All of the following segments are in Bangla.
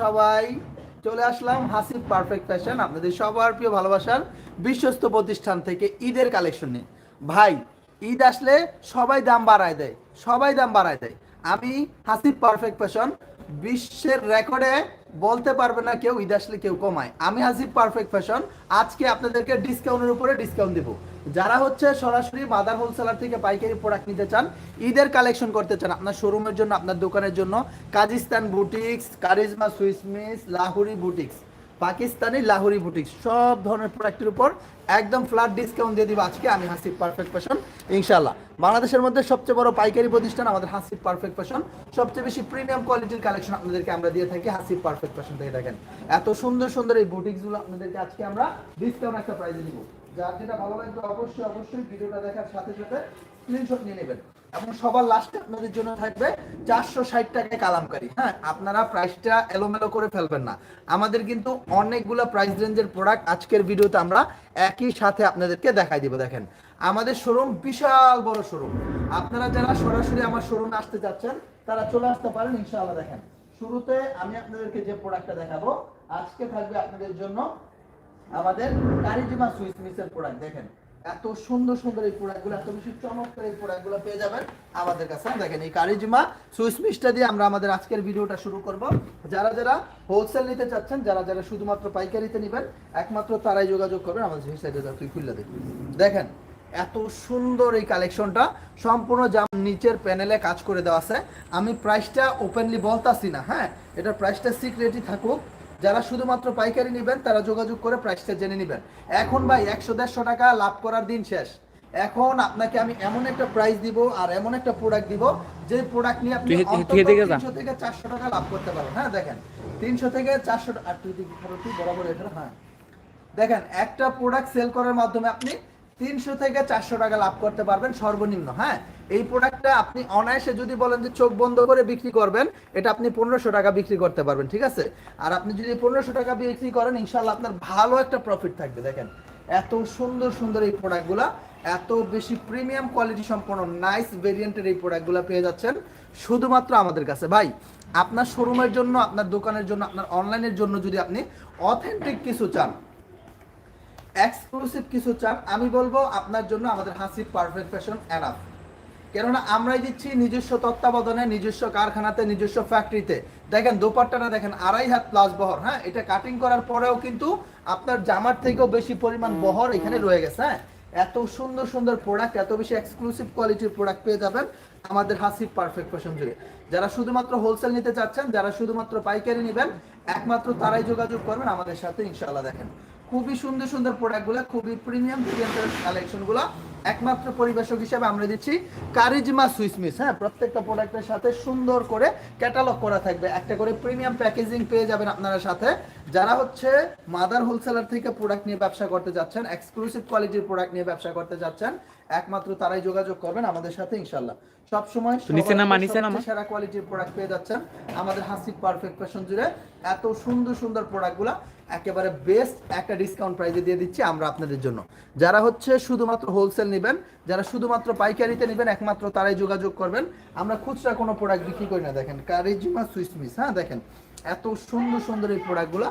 সবাই, চলে আসলাম হাসিব পারফেক্ট ফ্যাশন আপনাদের সবার প্রিয় ভালোবাসার বিশ্বস্ত প্রতিষ্ঠান থেকে ঈদের কালেকশন নিয়ে। ভাই, ঈদ আসলে সবাই দাম বাড়ায় দেয়, সবাই দাম বাড়ায় দেয়। আমি হাসিব পারফেক্ট ফ্যাশন বিশ্বের রেকর্ডে বলতে পারবে না কেউ ঈদ আসলে কেউ কমায়। আমি হাসিব পারফেক্ট ফ্যাশন আজকে আপনাদেরকে ডিসকাউন্টের উপরে ডিসকাউন্ট দেবো। যারা হচ্ছে সরাসরি মাদার হোলসেলার থেকে পাইকারি প্রোডাক্ট নিতে চান, ঈদের কালেকশন করতে চান, আপনার শোরুমের জন্য, আপনার দোকানের জন্য, কাজিস্তান boutiques Charizma, Swiss Miss, Lahori boutiques Pakistani Lahori boutiques সব ধরনের প্রোডাক্টের উপর একদম ফ্ল্যাট ডিসকাউন্ট দিয়ে দিব আজকে, আমি হাসিব পারফেক্ট ফ্যাশন ইনশাল্লাহ বাংলাদেশের মধ্যে সবচেয়ে বড় পাইকারি প্রতিষ্ঠান আমাদের হাসিব পারফেক্ট ফ্যাশন সবচেয়ে বেশি প্রিমিয়াম কোয়ালিটির কালেকশন আপনাদেরকে আমরা দিয়ে থাকি হাসিব পারফেক্ট ফ্যাশন থেকে দেখেন। এত সুন্দর সুন্দর এই বুটিক্সগুলো আপনাদেরকে আজকে আমরা ডিসকাউন্ট একটা প্রাইজে দিব। যার যেটা ভালো লাগবে অবশ্যই অবশ্যই ভিডিওটা দেখার সাথে সাথে স্ক্রিনশট নিয়ে নেবেন। এবং সবার লাস্টে আপনাদের জন্য থাকবে চারশো ষাট টাকায় কালামকারি। হ্যাঁ আপনারা প্রাইসটা এলোমেলো করে ফেলবেন না। আমাদের কিন্তু অনেকগুলো প্রাইস রেঞ্জের প্রোডাক্ট আজকের ভিডিওতে আমরা একই সাথে আপনাদেরকে দেখাই দিব, দেখেন। আমাদের শোরুম বিশাল বড় শোরুম আপনারা যারা সরাসরি আমার শোরুমে আসতে চাচ্ছেন তারা চলে আসতে পারেন, ইনশাআল্লাহ, দেখেন। শুরুতে আমি আপনাদেরকে যে প্রোডাক্টটা দেখাবো, আজকে থাকবে আপনাদের জন্য আমাদের কারিজিমা সুইস মিসের প্রোডাক্ট দেখেন। এত সুন্দর সুন্দর এই প্রোডাক্টগুলো এত বেশি চমৎকার এই প্রোডাক্টগুলো পেয়ে যাবেন আমাদের কাছে। দেখেন, এই কারিজিমা সুইস মিসটা দিয়ে আমরা আমাদের আজকের ভিডিওটা শুরু করব। যারা যারা হোলসেল নিতে চাচ্ছেন, যারা যারা শুধুমাত্র পাইকারিতে নেবেন, একমাত্র তারাই যোগাযোগ করবেন। আমাদের সেই সাইডে যাও, তুই খুললে দেখবি। দেখেন, এত সুন্দর এই কালেকশনটা সম্পূর্ণ জাম নিচের প্যানেলে কাজ করে দেওয়া আছে। আমি প্রাইসটা ওপেনলি বলতাছি না হ্যাঁ? এটার প্রাইসটা সিক্রেটই থাকুক। যারা শুধুমাত্র পাইকারি নেবেন তারা যোগাযোগ করে প্রাইসটা জেনে নেবেন। এখন ভাই একশো দেড়শো টাকা লাভ করার দিন শেষ। এখন আপনাকে আমি এমন একটা প্রাইস দিব আর এমন একটা প্রোডাক্ট দিব যে প্রোডাক্ট নিয়ে আপনি। 300 থেকে চারশো টাকা লাভ করতে পারেন হ্যাঁ দেখেন তিনশো থেকে চারশো আর তুই তুই বরাবর এটা হ্যাঁ। দেখেন একটা প্রোডাক্ট সেল করার মাধ্যমে আপনি তিনশো থেকে চারশো টাকা লাভ করতে পারবেন সর্বনিম্ন হ্যাঁ? এই প্রোডাক্টটা আপনি অনায়াসে যদি বলেন যে চোখ বন্ধ করে বিক্রি করবেন, এটা আপনি পনেরোশো টাকা বিক্রি করতে পারবেন, ঠিক আছে? আর আপনি যদি পনেরোশো টাকা বিক্রি করেন ইনশাল্লাহ আপনার ভালো একটা প্রফিট থাকবে, দেখেন। এত সুন্দর সুন্দর এই প্রোডাক্টগুলা এত বেশি প্রিমিয়াম কোয়ালিটি সম্পন্ন নাইস ভেরিয়েন্টের এই প্রোডাক্টগুলো পেয়ে যাচ্ছেন শুধুমাত্র আমাদের কাছে। ভাই, আপনার শোরুমের জন্য, আপনার দোকানের জন্য, আপনার অনলাইনের জন্য যদি আপনি অথেন্টিক কিছু চান এক্সক্লুসিভ কিছু চান আমি বলব, আপনার জন্য আমাদের হাসিব পারফেক্ট ফ্যাশন এনাফ কেননা আমরাই দিচ্ছি নিজস্ব তত্ত্বাবধানে, নিজস্ব কারখানাতে, নিজস্ব ফ্যাক্টরিতে দেখেন, দোপাট্টাটা দেখেন, আড়াই হাত প্লাস বহর হ্যাঁ? এটা কাটিং করার পরেও কিন্তু আপনার জামার থেকেও বেশি পরিমাণ বহর এখানে রয়ে গেছে হ্যাঁ? এত সুন্দর সুন্দর প্রোডাক্ট এত বেশি এক্সক্লুসিভ কোয়ালিটির প্রোডাক্ট পেয়ে যাবেন আমাদের হাসিব পারফেক্ট ফ্যাশন জুড়ে। যারা শুধুমাত্র হোলসেল নিতে চাচ্ছেন, যারা শুধুমাত্র পাইকারি নেবেন, একমাত্র তারাই যোগাযোগ করবেন আমাদের সাথে, ইনশাআল্লাহ দেখেন। খুবই সুন্দর সুন্দর প্রোডাক্টগুলো খুবই প্রিমিয়াম ভেরিয়েন্টের কালেকশনগুলো একমাত্র পরিবেশক হিসেবে আমরা দিচ্ছি কারিজমা সুইস মিস হ্যাঁ? প্রত্যেকটা প্রোডাক্টের সাথে সুন্দর করে ক্যাটালগ করা থাকবে। একটা করে প্রিমিয়াম প্যাকেজিং পেয়ে যাবেন আপনারা সাথে। যারা হচ্ছে মাদার হোলসেলার থেকে প্রোডাক্ট নিয়ে ব্যবসা করতে যাচ্ছেন এক্সক্লুসিভ কোয়ালিটির প্রোডাক্ট নিয়ে ব্যবসা করতে যাচ্ছেন একমাত্র তারাই যোগাযোগ করবেন আমাদের সাথে ইনশাল্লাহ নিচে নামা। সেরা কোয়ালিটির প্রোডাক্ট পেয়ে যাচ্ছেন। আমাদের হাসিব পারফেক্ট ফ্যাশন জুড়ে এত সুন্দর সুন্দর প্রোডাক্টগুলো একেবারে বেস্ট একটা ডিসকাউন্ট প্রাইসে দিয়ে দিচ্ছি আমরা আপনাদের জন্য। যারা হচ্ছে শুধুমাত্র হোলসেল নেবেন, যারা শুধুমাত্র পাইকারিতে নেবেন, একমাত্র তারাই যোগাযোগ করবেন। আমরা খুচরা কোনো প্রোডাক্ট বিক্রি করি না, দেখেন, কারিজিমা সুইস মিস হ্যাঁ দেখেন, এত সুন্দর সুন্দর এই প্রোডাক্টগুলো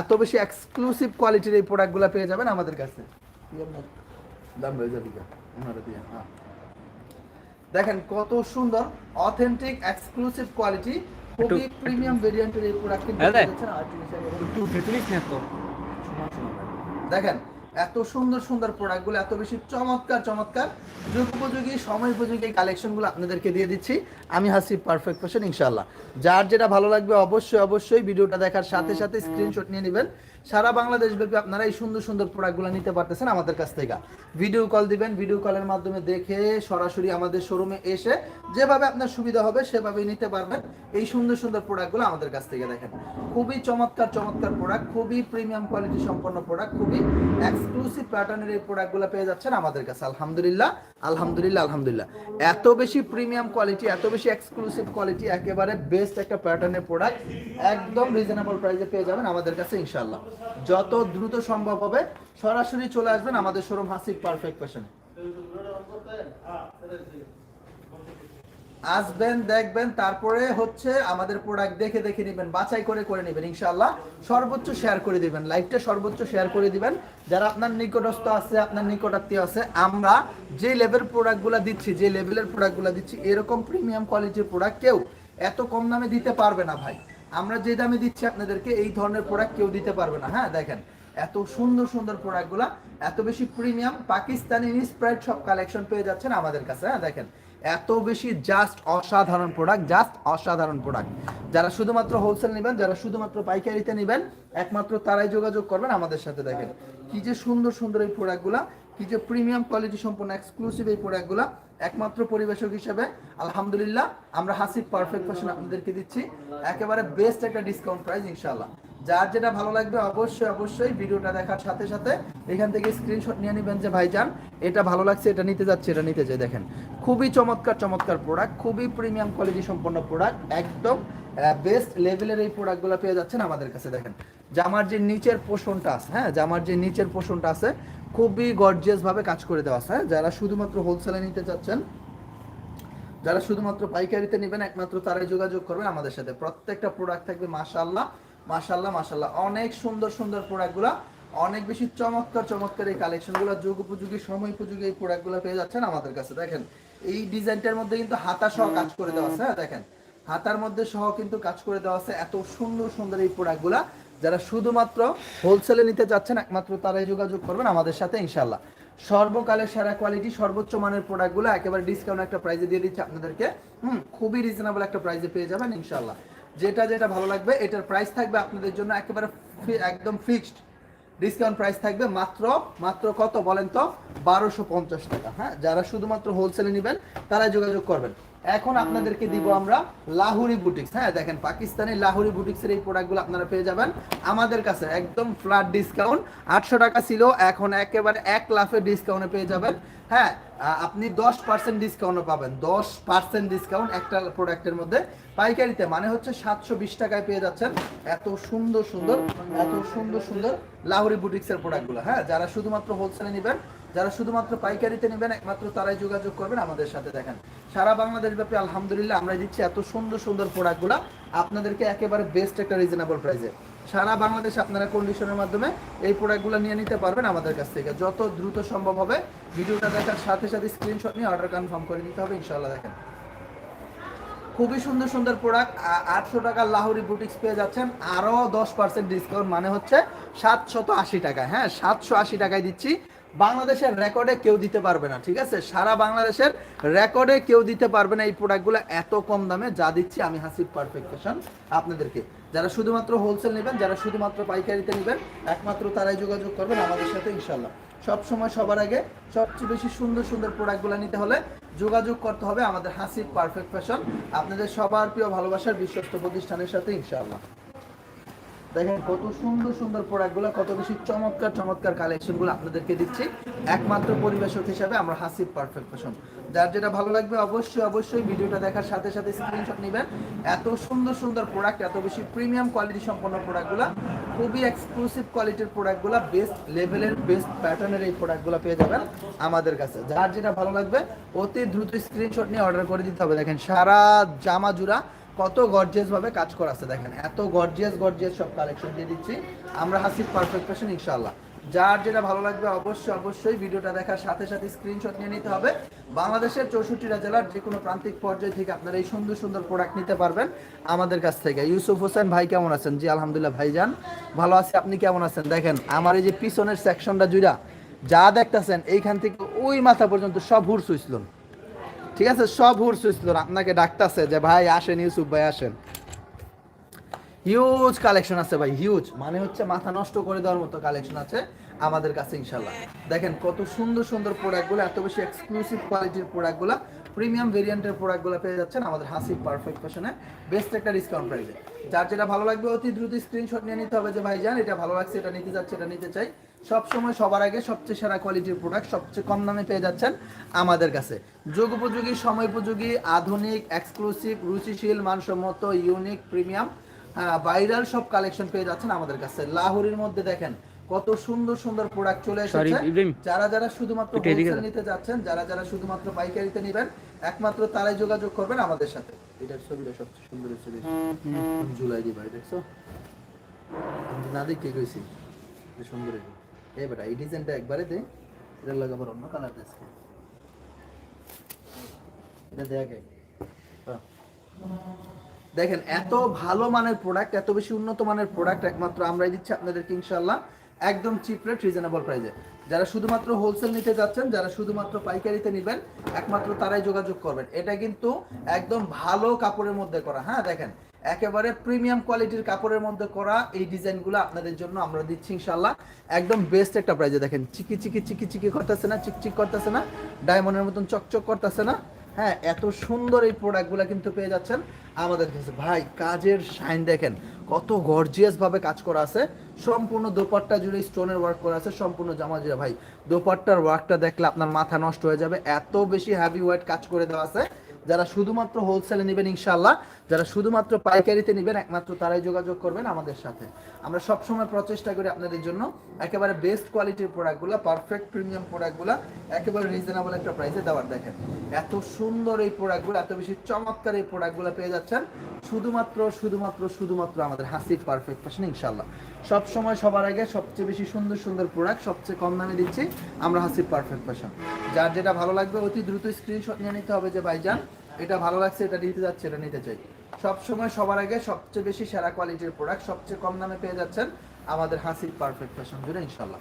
এত বেশি এক্সক্লুসিভ কোয়ালিটির এই প্রোডাক্টগুলো পেয়ে যাবেন আমাদের কাছে। হ্যাঁ। দেখেন, কত সুন্দর অথেন্টিক এক্সক্লুসিভ কোয়ালিটি একটু- প্রিমিয়াম ভেরিয়েন্টের এই প্রোডাক্ট কিন্তু হ্যাঁ, একটু ভেতরিস না তো। দেখেন এত সুন্দর সুন্দর প্রোডাক্টগুলো এত বেশি চমৎকার চমৎকার। যুগ উপযোগী সময় উপযোগী কালেকশনগুলো আপনাদেরকে দিয়ে দিচ্ছি। আমি হাসি পারফেক্ট ফ্যাশন ইনশাল্লাহ যার যেটা ভালো লাগবে অবশ্যই অবশ্যই ভিডিওটা দেখার সাথে সাথে স্ক্রিনশট নিয়ে নেবেন। সারা বাংলাদেশ ব্যাপী আপনারা এই সুন্দর সুন্দর প্রোডাক্টগুলো নিতে পারতেছেন আমাদের কাছ থেকে। ভিডিও কল দিবেন, ভিডিও কলের মাধ্যমে দেখে সরাসরি আমাদের শোরুমে এসে যেভাবে আপনার সুবিধা হবে সেভাবেই নিতে পারবেন। এই সুন্দর সুন্দর প্রোডাক্টগুলো আমাদের কাছ থেকে দেখেন। খুবই চমৎকার চমৎকার প্রোডাক্ট, খুবই প্রিমিয়াম কোয়ালিটি সম্পন্ন প্রোডাক্ট, খুবই এক্সক্লুসিভ প্যাটার্নের এই প্রোডাক্টগুলো পেয়ে যাচ্ছেন আমাদের কাছে। আলহামদুলিল্লাহ আলহামদুলিল্লাহ আলহামদুলিল্লাহ। এত বেশি প্রিমিয়াম কোয়ালিটি, এত বেশি এক্সক্লুসিভ কোয়ালিটি একেবারে বেস্ট একটা প্যাটার্নের প্রোডাক্ট একদম রিজনেবল প্রাইসে পেয়ে যাবেন আমাদের কাছে, ইনশাআল্লাহ। যত দ্রুত সম্ভব হবে, সরাসরি চলে আসবেন আমাদের শোরুম হাসিক পারফেক্ট ফ্যাশনে আসবেন, দেখবেন, তারপরে হচ্ছে আমাদের প্রোডাক্ট দেখে দেখে নেবেন, বাছাই করে করে নেবেন, ইনশাআল্লাহ। সর্বোচ্চ শেয়ার করে দিবেন লাইভটা সর্বোচ্চ শেয়ার করে দিবেন। যারা আপনার নিকটস্থ আছে, আপনার নিকটাত্মীয় আছে, আমরা যে লেভেল প্রোডাক্টগুলো দিচ্ছি, যে লেভেলের প্রোডাক্টগুলো দিচ্ছি, এরকম প্রিমিয়াম কোয়ালিটির প্রোডাক্ট কেউ এত কম দামে দিতে পারবে না ভাই। আমরা যে দামে দিচ্ছি আপনাদেরকে, এই ধরনের প্রোডাক্ট কেউ দিতে পারবে না। হ্যাঁ দেখেন, এত সুন্দর সুন্দর প্রোডাক্টগুলো এত বেশি প্রিমিয়াম পাকিস্তানি ইনস্প্রাইড সব কালেকশন পেয়ে যাচ্ছেন আমাদের কাছে। হ্যাঁ দেখেন, এত বেশি জাস্ট অসাধারণ প্রোডাক্ট জাস্ট অসাধারণ প্রোডাক্ট যারা শুধুমাত্র হোলসেল নেবেন, যারা শুধুমাত্র পাইকারিতে নেবেন, একমাত্র তারাই যোগাযোগ করবেন আমাদের সাথে, দেখেন। কি যে সুন্দর সুন্দর এই প্রোডাক্টগুলো কি যে প্রিমিয়াম কোয়ালিটি সম্পন্ন এক্সক্লুসিভ এই প্রোডাক্টগুলো একমাত্র পরিবেশক হিসেবে, আলহামদুলিল্লাহ, আমরা হাসিব পারফেক্ট ফ্যাশন আপনাদেরকে দিচ্ছি। একেবারে বেস্ট একটা ডিসকাউন্ট প্রাইস ইনশাআল্লাহ। যার যেটা ভালো লাগবে অবশ্যই অবশ্যই ভিডিওটা দেখার সাথে সাথে এখান থেকে স্ক্রিনশট নিয়ে নেবেন যে ভাইজান, এটা ভালো লাগছে, এটা নিতে যাচ্ছে, এটা নিতে চাই দেখেন, খুবই চমৎকার চমৎকার প্রোডাক্ট খুবই প্রিমিয়াম কোয়ালিটি সম্পন্ন প্রোডাক্ট একদম বেস্ট লেভেলের এই প্রোডাক্টগুলো পেয়ে যাচ্ছেন আমাদের কাছে। দেখেন, জামার যে নিচের পোষণটা আছে হ্যাঁ জামার যে নিচের পোষণটা আছে খুবই গর্জিয়াস ভাবে কাজ করে দেওয়া হ্যাঁ? যারা শুধুমাত্র হোলসেলে নিতে চাচ্ছেন, যারা শুধুমাত্র পাইকারিতে নেবেন, একমাত্র তারাই যোগাযোগ করবেন আমাদের সাথে। প্রত্যেকটা প্রোডাক্ট থাকবে, মাশাআল্লাহ মাশাআল্লাহ মাশাআল্লাহ। অনেক সুন্দর সুন্দর প্রোডাক্টগুলো অনেক বেশি চমৎকার চমৎকার এই কালেকশনগুলো যুগ উপযোগী, সময় উপযোগী এই প্রোডাক্টগুলো পেয়ে যাচ্ছেন আমাদের কাছে, দেখেন। এই ডিজাইনটার মধ্যে কিন্তু হাতা সহ কাজ করে দেওয়া আছে হ্যাঁ দেখেন। হাতার মধ্যে সহ কিন্তু কাজ করে দেওয়া আছে, এত সুন্দর সুন্দর এই প্রোডাক্টগুলা যারা শুধুমাত্র হোলসেলে নিতে চাচ্ছেন, একমাত্র তারাই যোগাযোগ করবেন আমাদের সাথে ইনশাল্লাহ সর্বকালের সেরা কোয়ালিটি সর্বোচ্চ মানের প্রোডাক্টগুলো একেবারে ডিসকাউন্ট একটা প্রাইজে দিয়ে দিচ্ছে আপনাদেরকে। হুম, খুবই রিজনেবল একটা প্রাইজে পেয়ে যাবেন ইনশাল্লাহ যেটা যেটা ভালো লাগবে, এটার প্রাইস থাকবে আপনাদের জন্য একেবারে একদম ফিক্সড ডিসকাউন্ট প্রাইস থাকবে মাত্র মাত্র কত বলেন তো? বারোশো পঞ্চাশ টাকা হ্যাঁ? যারা শুধুমাত্র হোলসেলে নেবেন তারা যোগাযোগ করবেন। এখন আপনাদেরকে দিব আমরা লাহুরি বুটিক্স হ্যাঁ দেখেন পাকিস্তানি লাহুরি বুটিক্সের এই প্রোডাক্টগুলো আপনারা পেয়ে যাবেন। আমাদের কাছে একদম ফ্ল্যাট ডিসকাউন্ট আটশো টাকা ছিল এখন একেবারে এক লাফের ডিসকাউন্টে পেয়ে যাবেন। হ্যাঁ আপনি দশ পার্সেন্ট ডিসকাউন্টও পাবেন। দশ পার্সেন্ট ডিসকাউন্ট একটা প্রোডাক্টের মধ্যে। পাইকারিতে মানে হচ্ছে সাতশো বিশ টাকায় পেয়ে যাচ্ছেন। এত সুন্দর সুন্দর এত সুন্দর সুন্দর লাহোরি বুটিক্সের প্রোডাক্টগুলো হ্যাঁ যারা শুধুমাত্র হোলসেলে নেবেন যারা শুধুমাত্র পাইকারিতে নেবেন, একমাত্র তারাই যোগাযোগ করবেন আমাদের সাথে দেখেন। সারা বাংলাদেশ ব্যাপী আলহামদুলিল্লাহ আমরা দিচ্ছি এত সুন্দর সুন্দর প্রোডাক্টগুলো। আপনাদেরকে একেবারে বেস্ট একটা রিজনেবল প্রাইসে সারা বাংলাদেশ আপনারা কন্ডিশনের মাধ্যমে এই প্রোডাক্টগুলো নিয়ে নিতে পারবেন আমাদের কাছ থেকে। যত দ্রুত সম্ভব হবে, ভিডিওটা দেখার সাথে সাথে স্ক্রিনশট নিয়ে অর্ডার কনফার্ম করে নিতে হবে ইনশাল্লাহ দেখেন। খুবই সুন্দর সুন্দর প্রোডাক্ট আটশো টাকা লাহোরি বুটিক্স পেয়ে যাচ্ছেন, আরও দশ পার্সেন্ট ডিসকাউন্ট মানে হচ্ছে সাতশত আশি টাকা। হ্যাঁ সাতশো আশি টাকায় দিচ্ছি। বাংলাদেশের রেকর্ডে কেউ দিতে পারবে না, ঠিক আছে? সারা বাংলাদেশের রেকর্ডে কেউ দিতে পারবে না এই প্রোডাক্টগুলো এত কম দামে, যা দিচ্ছি আমি হাসিব পারফেকশন আপনাদেরকে। যারা শুধুমাত্র হোলসেল নেবেন, যারা শুধুমাত্র পাইকারিতে নেবেন, একমাত্র তারাই যোগাযোগ করবেন আমাদের সাথে ইনশাল্লাহ সব সময় সবার আগে সবচেয়ে বেশি সুন্দর সুন্দর প্রোডাক্টগুলো নিতে হলে যোগাযোগ করতে হবে আমাদের হাসিব পারফেক্ট ফ্যাশন আপনাদের সবার প্রিয় ভালোবাসার বিশ্বস্ত প্রতিষ্ঠানের সাথে, ইনশাআল্লাহ। দেখেন কত সুন্দর সুন্দর প্রোডাক্টগুলো কত বেশি চমৎকার চমৎকার কালেকশনগুলো আপনাদেরকে দিচ্ছি। একমাত্র পরিবেশক হিসাবে আমরা হাসিব পারফেক্ট ফ্যাশন যার যেটা ভালো লাগবে অবশ্যই অবশ্যই ভিডিওটা দেখার সাথে সাথে স্ক্রিনশট নেবেন। এত সুন্দর সুন্দর প্রোডাক্ট এত বেশি প্রিমিয়াম কোয়ালিটি সম্পন্ন প্রোডাক্টগুলো খুবই এক্সক্লুসিভ কোয়ালিটির প্রোডাক্টগুলো বেস্ট লেভেলের বেস্ট প্যাটার্নের এই প্রোডাক্টগুলো পেয়ে যাবেন আমাদের কাছে। যার যেটা ভালো লাগবে, অতি দ্রুত স্ক্রিনশট নিয়ে অর্ডার করে দিতে হবে। দেখেন সারা জামা জুড়া কত গর্জিয়াস ভাবে কাজ করা আছে দেখেন, এত গর্জিয়াস গর্জিয়াস সব কালেকশন দিয়ে দিচ্ছি। আমরা হাসিব পারফেক্ট ফ্যাশন ইনশাআল্লাহ। যার যেটা ভালো লাগবে অবশ্যই অবশ্যই ভিডিওটা দেখার সাথে সাথে স্ক্রিনশট নিয়ে নিতে হবে। বাংলাদেশের চৌষট্টিটা জেলার যে কোনো প্রান্তিক পর্যায় থেকে আপনারা এই সুন্দর সুন্দর প্রোডাক্ট নিতে পারবেন আমাদের কাছ থেকে। ইউসুফ হোসেন ভাই, কেমন আছেন? জি, আলহামদুলিল্লাহ, ভাইজান। ভালো আছি, আপনি কেমন আছেন? দেখেন, আমার এই যে পিছনের সেকশনটা জুড়া, যা দেখতেছেন, এইখান থেকে ওই মাথা পর্যন্ত সব হুর সুইসলন ঠিক আছে? সব হুর সুইছিল আপনাকে ডাকতেছে যে, ভাই, আসেন, ইউসুফ ভাই, আসেন। হিউজ কালেকশন আছে ভাই হিউজ মানে হচ্ছে মাথা নষ্ট করে দেওয়ার মতো কালেকশন আছে আমাদের কাছে ইনশাল্লাহ দেখেন কত সুন্দর সুন্দর প্রোডাক্টগুলো এত বেশি এক্সক্লুসিভ কোয়ালিটির প্রোডাক্টগুলো প্রিমিয়াম ভেরিয়েন্টের প্রোডাক্টগুলো পেয়ে যাচ্ছেন আমাদের হাসি পারফেক্ট ফ্যাশনে বেস্ট একটা ডিসকাউন্ট প্রাইসে যার যেটা ভালো লাগবে অতি দ্রুত স্ক্রিনশট নিয়ে নিতে হবে যে, ভাই, জান, এটা ভালো লাগছে, এটা নিতে যাচ্ছে, এটা নিতে চাই। সব সময় সবার আগে সবচেয়ে সেরা কোয়ালিটির প্রোডাক্ট সবচেয়ে কম দামে পেয়ে যাচ্ছেন আমাদের কাছে। যোগ উপযোগী সময় উপযোগী আধুনিক এক্সক্লুসিভ রুচিশীল মানসম্মত ইউনিক প্রিমিয়াম ভাইরাল সব কালেকশন পেয়ে যাচ্ছেন আমাদের কাছে। লাহোরের মধ্যে দেখেন কত সুন্দর সুন্দর প্রোডাক্ট চলে এসেছে। যারা যারা শুধুমাত্র হোলসেল নিতে যাচ্ছেন যারা যারা শুধুমাত্র পাইকারিতে নেবেন একমাত্র তারাই যোগাযোগ করবেন আমাদের সাথে। এটার ছবিটা সবচেয়ে সুন্দর ছবি জুলাই দি ভাই দেখছ না দেখে কইছি সুন্দর এই বেটা, এই ডিজাইনটা একবারে দে এটা লাগাবার অন্য কালার দেছে এটা দেখে দেখেন, এত ভালো মানের প্রোডাক্ট এত বেশি উন্নত মানের প্রোডাক্ট একমাত্র আমরাই দিচ্ছি আপনাদেরকে ইনশাল্লাহ একদম চিপ রেট রিজনেবল প্রাইসে যারা শুধুমাত্র হোলসেল নিতে যাচ্ছেন, যারা শুধুমাত্র পাইকারিতে নেবেন, একমাত্র তারাই যোগাযোগ করবেন। এটা কিন্তু একদম ভালো কাপড়ের মধ্যে করা। হ্যাঁ দেখেন একেবারে প্রিমিয়াম কোয়ালিটির কাপড়ের মধ্যে করা এই ডিজাইনগুলো আপনাদের জন্য আমরা দিচ্ছি ইনশাল্লাহ একদম বেস্ট একটা প্রাইজে দেখেন, চিকি চিকি চিকি চিকি করতেছে না, চিকচিক করতেছে না ডায়মন্ডের মতন চকচক করতেছে না। হ্যাঁ এত সুন্দর এই প্রোডাক্টগুলো কিন্তু পেয়ে যাচ্ছেন আমাদের কাছে। ভাই, কাজের শাইন দেখেন, কত গর্জিয়াস ভাবে কাজ করা আছে। সম্পূর্ণ দোপাট্টা জুড়ে স্টোনের ওয়ার্ক করা আছে, সম্পূর্ণ জামা জুড়ে। ভাই, দোপাট্টার ওয়ার্কটা দেখলে আপনার মাথা নষ্ট হয়ে যাবে। এত বেশি হ্যাভি ওয়েট কাজ করে দেওয়া আছে। যারা শুধুমাত্র হোলসেলে নেবেন ইনশাল্লাহ যারা শুধুমাত্র পাইকারিতে নেবেন, একমাত্র তারাই যোগাযোগ করবেন আমাদের সাথে। আমরা সবসময় প্রচেষ্টা করি আপনাদের জন্য। একেবারে বেস্ট কোয়ালিটির প্রোডাক্টগুলো পারফেক্ট প্রিমিয়াম প্রোডাক্টগুলো একেবারে রিজনেবল একটা প্রাইসে দেওয়ার দেখেন। এত সুন্দর এই প্রোডাক্টগুলো এত বেশি চমৎকার এই প্রোডাক্টগুলো পেয়ে যাচ্ছেন। শুধুমাত্র শুধুমাত্র শুধুমাত্র আমাদের হাসির পারফেক্ট ফ্যাশন ইনশাল্লাহ সব সময় সবার আগে সবচেয়ে বেশি সুন্দর সুন্দর প্রোডাক্ট সবচেয়ে কম দামে দিচ্ছি আমরা হাসির পারফেক্ট ফ্যাশন যার যেটা ভালো লাগবে অতি দ্রুত স্ক্রিনশট নিয়ে নিতে হবে যে, ভাইজান, এটা ভালো লাগছে, এটা নিতে যাচ্ছে, এটা নিতে চাই। সব সময় সবার আগে সবচেয়ে বেশি সেরা কোয়ালিটির প্রোডাক্ট সবচেয়ে কম দামে পেয়ে যাচ্ছেন আমাদের হাসির পারফেক্ট ফ্যাশন জুড়ে ইনশাল্লাহ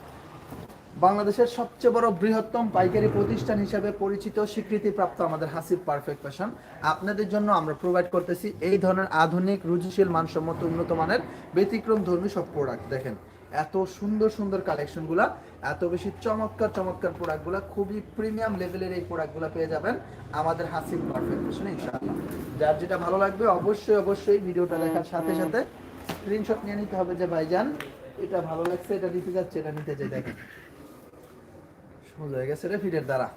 বাংলাদেশের সবচেয়ে বড় বৃহত্তম পাইকারি প্রতিষ্ঠান হিসেবে পরিচিত স্বীকৃতিপ্রাপ্ত আমাদের হাসিব পারফেক্ট ফ্যাশন আপনাদের জন্য আমরা প্রোভাইড করতেছি এই ধরনের আধুনিক রুজিশীল মানসম্মত, উন্নত মানের ব্যতিক্রম ধর্মী সব প্রোডাক্ট দেখেন এত সুন্দর সুন্দর কালেকশনগুলা এত বেশি চমৎকার চমৎকার প্রোডাক্টগুলো খুবই প্রিমিয়াম লেভেলের এই প্রোডাক্টগুলো পেয়ে যাবেন আমাদের হাসিব পারফেক্ট ফ্যাশনে ইনশাআল্লাহ। যার যেটা ভালো লাগবে অবশ্যই অবশ্যই ভিডিওটা দেখার সাথে সাথে স্ক্রিনশট নিয়ে নিতে হবে যে ভাইজান এটা ভালো লাগছে এটা নিতে যাচ্ছে এটা নিতে চাই দেখেন। সোজা হয়ে গেছে রে ফিটের দ্বারা।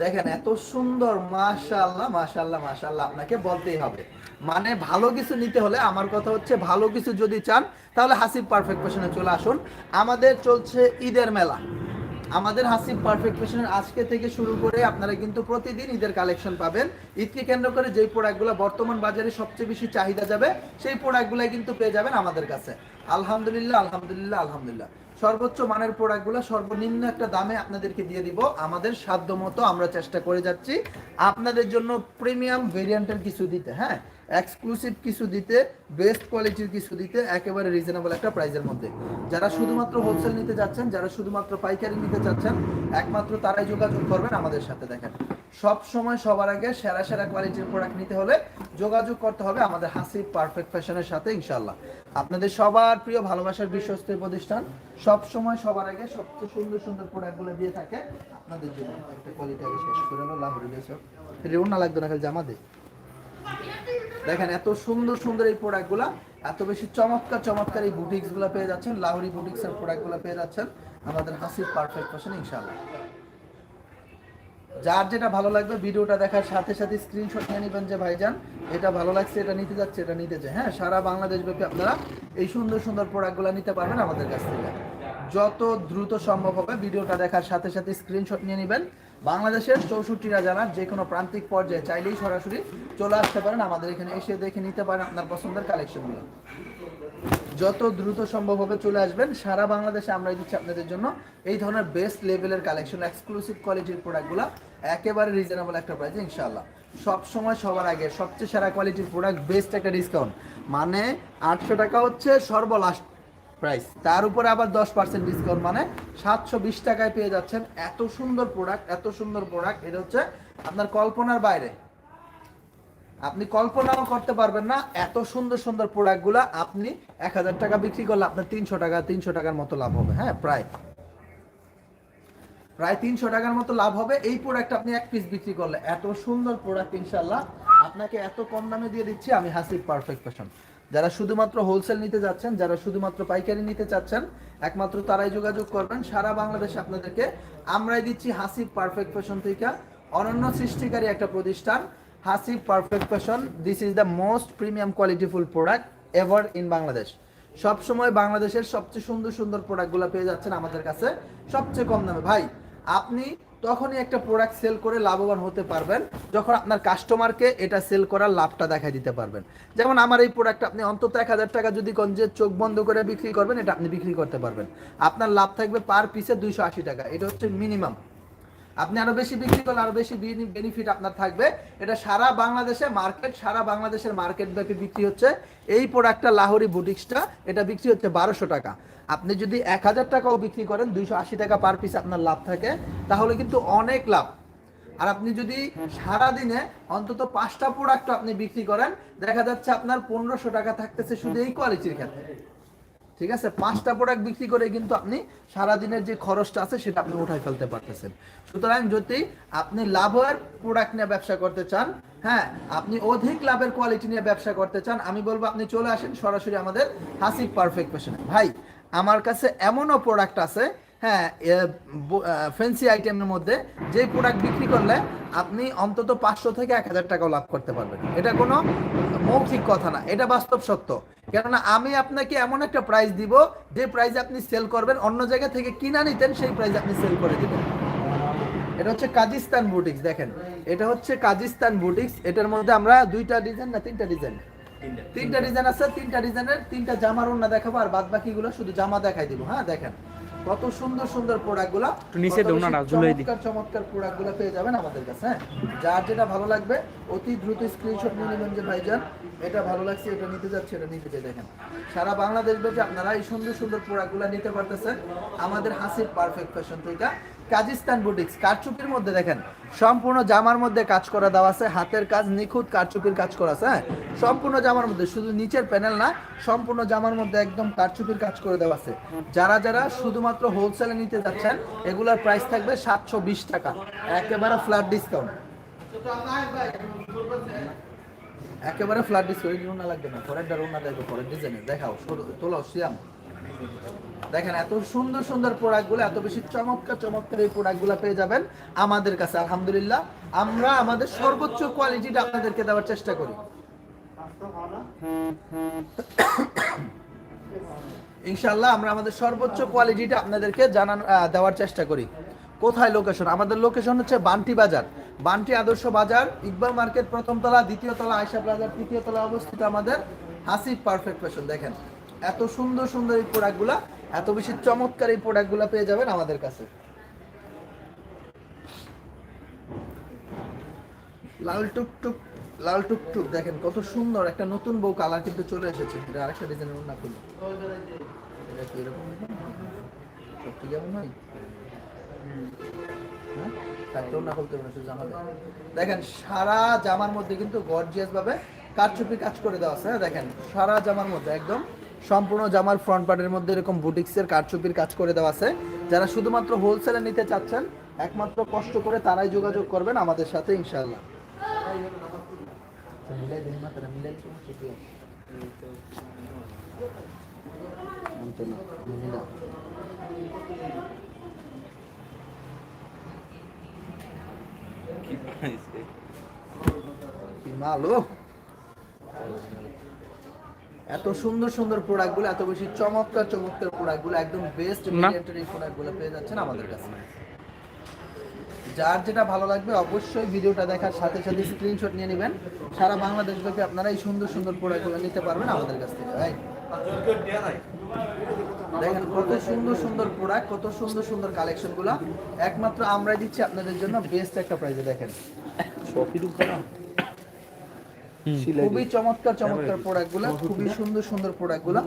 দেখেন এত সুন্দর মাশাআল্লাহ মাশাআল্লাহ মাশাআল্লাহ আপনাকে বলতেই হবে। মানে ভালো কিছু নিতে হলে আমার কথা হচ্ছে ভালো কিছু যদি চান, তাহলে হাসিব পারফেক্ট ফ্যাশনে চলে আসুন। আমাদের চলছে ঈদের মেলা। আমাদের হাসিব পারফেক্ট ফ্যাশনের আজকে থেকে শুরু করে আপনারা কিন্তু প্রতিদিন ঈদের কালেকশন পাবেন। ঈদকে কেন্দ্র করে যেই প্রোডাক্টগুলো বর্তমান বাজারে সবচেয়ে বেশি চাহিদা যাবে, সেই প্রোডাক্টগুলাই কিন্তু পেয়ে যাবেন আমাদের কাছে। আলহামদুলিল্লাহ আলহামদুলিল্লাহ আলহামদুলিল্লাহ। সর্বোচ্চ মানের প্রোডাক্টগুলো সর্বনিম্ন একটা দামে আপনাদেরকে দিয়ে দিব। আমাদের সাধ্য মতো আমরা চেষ্টা করে যাচ্ছি আপনাদের জন্য প্রিমিয়াম ভেরিয়েন্টের কিছু দিতে হ্যাঁ? এক্সক্লুসিভ কিছু দিতে বেস্ট কোয়ালিটির কিছু দিতে একেবারে রিজনেবল একটা প্রাইসের মধ্যে। যারা শুধুমাত্র হোলসেল নিতে যাচ্ছেন, যারা শুধুমাত্র পাইকারি নিতে চাচ্ছেন, একমাত্র তারাই যোগাযোগ করবেন আমাদের সাথে দেখেন। সব সময় সবার আগে সেরা সেরা কোয়ালিটির প্রোডাক্ট নিতে হলে যোগাযোগ করতে হবে আমাদের হাসি পারফেক্ট ফ্যাশনের সাথে ইনশাল্লাহ আপনাদের সবার প্রিয় ভালোবাসার বিশ্বস্ত প্রতিষ্ঠান, সব সময় সবার আগে সবচেয়ে সুন্দর সুন্দর প্রোডাক্টগুলো দিয়ে থাকে, আপনাদের জন্য একটা কোয়ালিটি আগে শেষ করে হলো লাহোরি দেশক রেউ না লাগতো না খালি জামা দে। দেখেন এত সুন্দর সুন্দর এই প্রোডাক্টগুলো, এত বেশি চমৎকার চমৎকার এই বুটিক্সগুলো পেয়ে যাচ্ছেন, লাহোরি বুটিক্স এর প্রোডাক্টগুলো পেয়ে যাচ্ছেন আমাদের হাসির পারফেক্ট ফ্যাশন ইনশাআল্লাহ। যার যেটা ভালো লাগবে ভিডিওটা দেখার সাথে সাথে স্ক্রিনশট নিয়ে নেবেন যে ভাইজান, এটা ভালো লাগছে, এটা নিতে যাচ্ছে, এটা নিতে চাই হ্যাঁ সারা বাংলাদেশ ব্যাপী আপনারা এই সুন্দর সুন্দর প্রোডাক্টগুলো নিতে পারবেন আমাদের কাছ থেকে। যত দ্রুত সম্ভব হবে, ভিডিওটা দেখার সাথে সাথে স্ক্রিনশট নিয়ে নেবেন। বাংলাদেশের চৌষট্টিটা জানার যে কোনো প্রান্তিক পর্যায়ে চাইলেই সরাসরি চলে আসতে পারেন। আমাদের এখানে এসে দেখে নিতে পারেন আপনার পছন্দের কালেকশনগুলো যত দ্রুত সম্ভব হবে চলে আসবেন। সারা বাংলাদেশে আমরা দিচ্ছি আপনাদের জন্য এই ধরনের বেস্ট লেভেলের কালেকশন এক্সক্লুসিভ কোয়ালিটির প্রোডাক্টগুলো একেবারে রিজনেবল একটা প্রাইসে ইনশাআল্লাহ। সব সময় সবার আগে সবচেয়ে সেরা কোয়ালিটির প্রোডাক্ট বেস্ট একটা ডিসকাউন্ট মানে আটশো টাকা হচ্ছে সর্বলাস্ট। প্রাইস তার উপরে আবার দশ পার্সেন্ট ডিসকাউন্ট মানে সাতশো বিশ টাকায় পেয়ে যাচ্ছেন। এত সুন্দর প্রোডাক্ট এত সুন্দর প্রোডাক্ট এটা হচ্ছে আপনার কল্পনার বাইরে। আপনি কল্পনাও করতে পারবেন না, এত সুন্দর সুন্দর প্রোডাক্টগুলো আপনি এক হাজার টাকা বিক্রি করলে আপনার তিনশো টাকা, তিনশো টাকার মতো লাভ হবে। হ্যাঁ প্রায়। প্রায় তিনশো টাকার মতো লাভ হবে। এই প্রোডাক্ট আপনি এক পিস বিক্রি করলে। এত সুন্দর প্রোডাক্ট ইনশাল্লাহ আপনাকে এত কম দামে দিয়ে দিচ্ছি, আমি হাসিব পারফেক্ট ফ্যাশন যারা শুধুমাত্র হোলসেল নিতে যাচ্ছেন, যারা শুধুমাত্র পাইকারি নিতে চাচ্ছেন, একমাত্র তারাই যোগাযোগ করবেন। সারা বাংলাদেশে আপনাদেরকে আমরাই দিচ্ছি হাসিব পারফেক্ট ফ্যাশন থেকে অনন্য সৃষ্টিকারী একটা প্রতিষ্ঠান, Hasib perfect fashion this is the most premium qualityful product ever in Bangladesh সব সময় বাংলাদেশের সবচেয়ে সুন্দর সুন্দর প্রোডাক্টগুলো পেয়ে যাচ্ছেন আমাদের কাছে সবচেয়ে কম দামে। ভাই, আপনি তখনই একটা প্রোডাক্ট সেল করে লাভবান হতে পারবেন, যখন আপনার কাস্টমারকে এটা সেল করার লাভটা দেখাই দিতে পারবেন। যেমন আমার এই প্রোডাক্ট আপনি অন্তত এক হাজার টাকা যদি কোন যে চোখ বন্ধ করে বিক্রি করবেন, এটা আপনি বিক্রি করতে পারবেন। আপনার লাভ থাকবে পার পিসে দুইশো আশি টাকা, এটা হচ্ছে মিনিমাম আপনি আরও বেশি বিক্রি করলে আরও বেশি বেনিফিট আপনার থাকবে। এটা সারা বাংলাদেশে মার্কেট সারা বাংলাদেশের মার্কেট ব্যাপী বিক্রি হচ্ছে। এই প্রোডাক্টটা লাহোরি বুটিক্সটা এটা বিক্রি হচ্ছে বারোশো টাকা। আপনি যদি এক হাজার টাকাও বিক্রি করেন, দুইশো আশি টাকা পার পিস আপনার লাভ থাকে, তাহলে কিন্তু অনেক লাভ। আর আপনি যদি সারা দিনে অন্তত পাঁচটা প্রোডাক্ট আপনি বিক্রি করেন, দেখা যাচ্ছে আপনার পনেরোশো টাকা থাকতেছে শুধু এই কোয়ালিটির ক্ষেত্রে। ঠিক আছে? পাঁচটা প্রোডাক্ট বিক্রি করে কিন্তু আপনি সারাদিনের যে খরচটা আছে, সেটা আপনি উঠাই ফেলতে পারতেছেন। সুতরাং যদি আপনি লাভের প্রোডাক্ট নিয়ে ব্যবসা করতে চান হ্যাঁ আপনি অধিক লাভের কোয়ালিটি নিয়ে ব্যবসা করতে চান, আমি বলব আপনি চলে আসেন সরাসরি আমাদের হাসিব পারফেক্ট ফ্যাশনে ভাই আমার কাছে এমনও প্রোডাক্ট আছে হ্যাঁ ফ্যান্সি আইটেমের মধ্যে যে প্রোডাক্ট বিক্রি করলে আপনি অন্তত পাঁচশো থেকে এক হাজার টাকাও লাভ করতে পারবেন। এটা কোনো মৌখিক কথা না, এটা বাস্তব সত্য। কেননা আমি আপনাকে এমন একটা প্রাইস দিব, যে প্রাইসে আপনি সেল করবেন, অন্য জায়গা থেকে কিনা নিতেন, সেই প্রাইসে আপনি সেল করে দিবেন। এটা হচ্ছে কাজিস্তান বুটিক্স দেখেন। এটা হচ্ছে কাজিস্তান বুটিক্স এটার মধ্যে আমরা দুইটা ডিজাইন না, তিনটা ডিজাইন তিনটা। ডিজাইন আছে তিনটা ডিজাইনের তিনটা জামার ওন্না দেখাবো আর বাদ বাকিগুলো শুধু জামা দেখাই দিব। হ্যাঁ দেখেন কত সুন্দর সুন্দর প্রোডাক্টগুলো একটু নিচে দাও না, ঝুলিয়ে দিই। চমৎকার চমৎকার প্রোডাক্টগুলো পেয়ে যাবেন আমাদের কাছে হ্যাঁ। যার যেটা ভালো লাগবে অতি দ্রুত স্ক্রিনশট নিয়ে নেবেন যে ভাইজান এটা ভালো লাগছে এটা নিতে যাচ্ছে এটা নিতে চাই দেখেন। সারা বাংলাদেশ ব্যাপী আপনারা এই সুন্দর সুন্দর প্রোডাক্টগুলো নিতে পারতেছেন। আমাদের হাসির পারফেক্ট ফ্যাশন থেকে কাজিস্তান বুটিক্স, কারচুপির মধ্যে দেখেন, সম্পূর্ণ জামার মধ্যে কাজ করা দেওয়া আছে, হাতের কাজ, নিখুঁত কারচুপির কাজ করা আছে হ্যাঁ? সম্পূর্ণ জামার মধ্যে, শুধু নিচের প্যানেল না, সম্পূর্ণ জামার মধ্যে একদম কারচুপির কাজ করে দেওয়া আছে। যারা যারা শুধুমাত্র হোলসেলে নিতে যাচ্ছেন, এগুলোর প্রাইস থাকবে সাতশো বিশ টাকা, একেবারে ফ্ল্যাট ডিসকাউন্ট একেবারে ফ্ল্যাট ডিসকাউন্ট রুনা লাগবে না পরের রুনা দেখো, পরের ডিজাইনের দেখাও তোলাও সিয়াম। দেখেন, এত সুন্দর সুন্দর প্রোডাক্টগুলো এত বেশি চমৎকার চমৎকার এই প্রোডাক্টগুলো পেয়ে যাবেন আমাদের কাছে, আলহামদুলিল্লাহ। আমরা আমাদের সর্বোচ্চ কোয়ালিটিটা আপনাদেরকে দেওয়ার চেষ্টা করি। ইনশাল্লাহ আমরা আমাদের সর্বোচ্চ কোয়ালিটিটা আপনাদেরকে জানান দেওয়ার চেষ্টা করি। কোথায় লোকেশন আমাদের লোকেশন হচ্ছে বান্টি বাজার। বান্টি আদর্শ বাজার, ইকবাল মার্কেট প্রথম তলা, দ্বিতীয় তলা আয়সা প্লাজার তৃতীয় তলা অবস্থিত আমাদের হাসিফ পারফেক্ট ফ্যাশন দেখেন। এত সুন্দর সুন্দর এই প্রোডাক্টগুলা এত বেশি চমৎকার এই প্রোডাক্টগুলো পেয়ে যাবেন আমাদের কাছে। লাল টুকটুক লাল টুকটুক, দেখেন কত সুন্দর একটা নতুন বউ কালার কিন্তু চলে এসেছে। এটা আরেকটা ডিজাইনের না খুলি এটা কি এরকম হয়। দেখেন, সারা জামার মধ্যে কিন্তু গর্জিয়াস ভাবে কাজ করে দেওয়া আছে হ্যাঁ? দেখেন। সারা জামার মধ্যে, একদম। সম্পূর্ণ জামার ফ্রন্ট পার্টের মধ্যে এরকম বুটিক্সের কারচুপির কাজ করে দেওয়া আছে। যারা শুধুমাত্র হোলসেলে নিতে চাচ্ছেন একমাত্র কষ্ট করে তারাই যোগাযোগ করবেন আমাদের সাথে না। কি মাল এত সুন্দর সুন্দর প্রোডাক্টগুলো এত বেশি চমৎকার চমৎকার প্রোডাক্টগুলো একদম বেস্ট এই প্রোডাক্টগুলো পেয়ে যাচ্ছেন আমাদের কাছে। যার যেটা ভালো লাগবে অবশ্যই ভিডিওটা দেখার সাথে সাথে স্ক্রিনশট নিয়ে নেবেন। সারা বাংলাদেশ ব্যাপী আপনারা এই সুন্দর সুন্দর প্রোডাক্টগুলো নিতে পারবেন আমাদের কাছ থেকে রাইট দেখেন কত সুন্দর সুন্দর প্রোডাক্ট কত সুন্দর সুন্দর কালেকশনগুলা। একমাত্র আমরাই দিচ্ছি আপনাদের জন্য বেস্ট একটা প্রাইজে দেখেন। খুবই চমৎকার চমৎকার প্রোডাক্টগুলা খুবই সুন্দর সুন্দর প্রোডাক্টগুলা